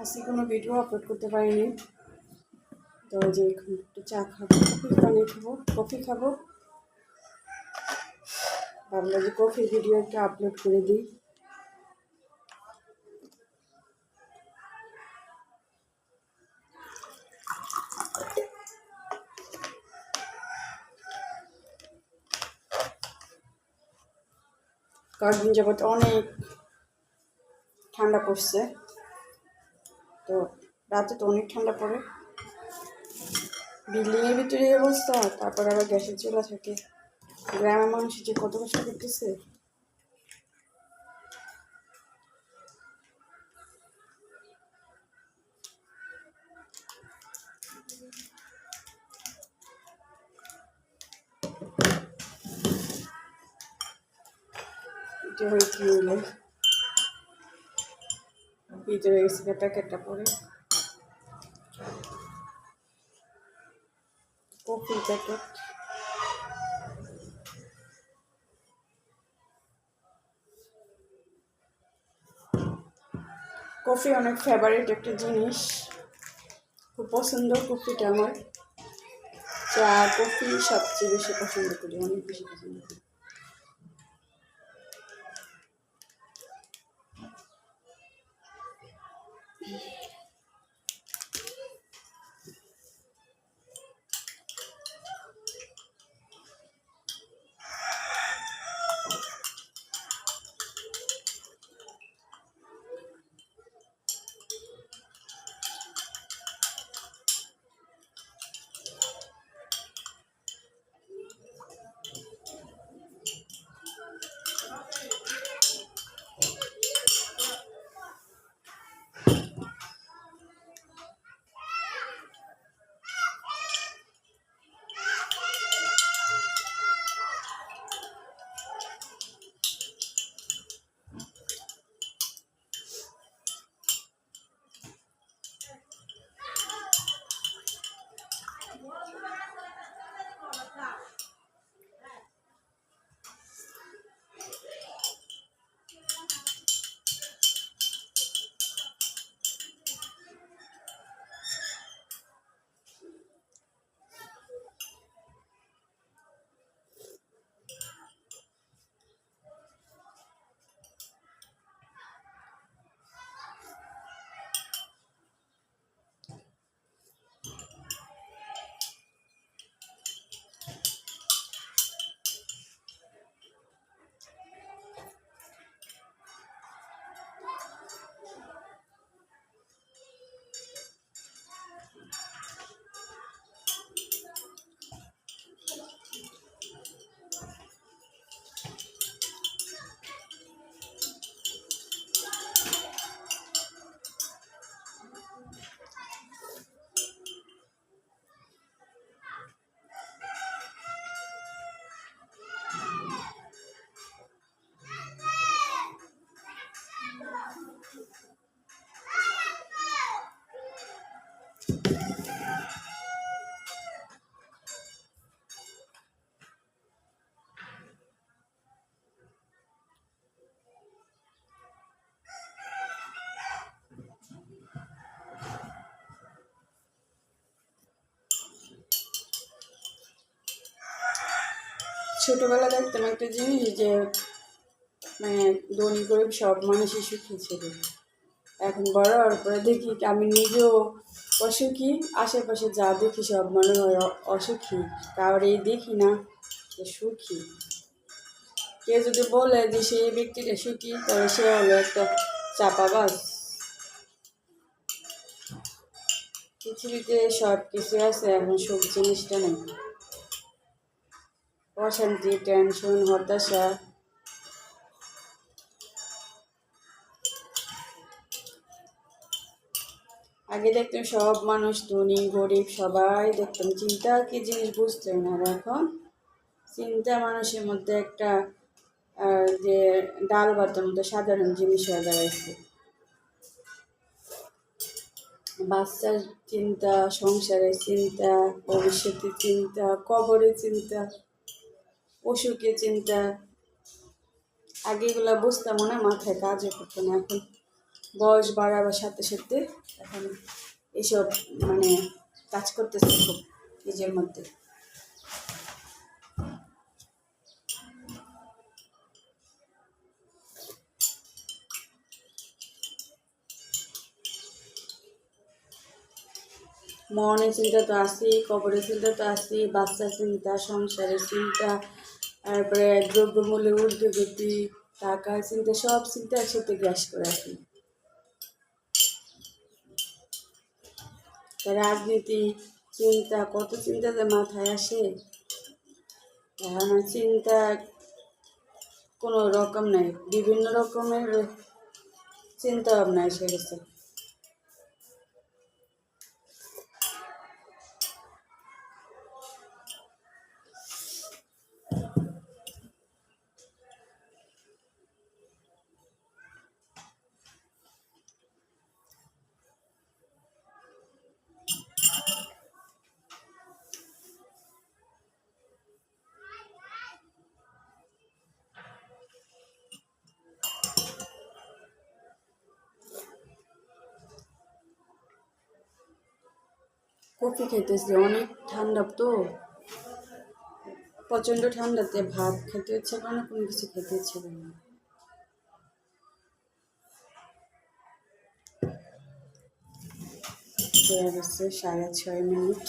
আজকে কোনো video upload করতে পারিনি। তো যে এখন একটু চা খাব কফি বানিয়ে খাব কফি খাব। ভাবলাম যে কফির ভিডিও একটা আপলোড করে দিই। কয়েকদিন যাবত অনেক ঠান্ডা পড়ছে। তো রাতে তো অনেক ঠান্ডা পড়ে। বিল্ডিংয়ের ভিতরে অবস্থা, তারপর আবার গ্যাসের চুলা থাকে। গ্রামের মানুষ যে কত কষ্ট করতেছে। এটা হয়ে ভিতরে গেছে প্যাকেটটা পরে। Coffee packet. কফি অনেক ফেভারিট একটা জিনিস। খুব পছন্দ কফিটা আমার। চা, কফি সবচেয়ে বেশি পছন্দ করি, অনেক বেশি পছন্দ করি। Yeah. ছোটবেলা দেখতাম একটা জিনিস যে মানে ধনী গরিব সব মানুষই সুখী ছিল। এখন বড় হওয়ার পরে দেখি আমি নিজেও অসুখী, আশেপাশে যা দেখি সব মনে হয় অসুখী। কারোর এই দেখি না যে সুখী। কেউ যদি বলে যে সেই ব্যক্তিটা সুখী, তাহলে সে হলো একটা চাপাবাজ। পৃথিবীতে সব কিছু আছে, এখন সুখ জিনিসটা নেই। অশান্তি, টেনশন, হতাশা। আগে দেখতাম সব মানুষ ধনী, গরিব, সবাই দেখতাম। চিন্তা কি জিনিস বুঝতে না এখন? চিন্তা মানুষের মধ্যে একটা যে ডাল ভাতের মধ্যে সাধারণ জিনিস হয়ে দাঁড়াইছে। বাচ্চার চিন্তা, সংসারের চিন্তা, ভবিষ্যতের চিন্তা, কবরের চিন্তা। অসুখের চিন্তা, আগে এগুলো বুঝতাম না, মাথায় কাজও করতো না। এখন বয়স বাড়াবার সাথে সাথে এখন এসব মানে কাজ করতেছে খুব নিজের মধ্যে। মনের চিন্তা তো আসেই কবরের চিন্তা তো আসেই বাচ্চার চিন্তা, সংসারের চিন্তা তারপরে দ্রব্যমূল্যের ঊর্ধ্বগতি টাকা, চিন্তা, সব চিন্তা একসাথে গ্রাস করে আসি রাজনীতি, চিন্তা, কত চিন্তা যে মাথায় আসে? আর চিন্তা কোনো রকম নাই, বিভিন্ন রকমের চিন্তা ভাবনা এসে গেছে। কফি খেতেছে অনেক ঠান্ডা তো। প্রচণ্ড ঠান্ডাতে ভাত খেতে হচ্ছে করে না, কোনো কিছু খেতে হচ্ছে না। হয়ে গেছে সাড়ে ছয় মিনিট।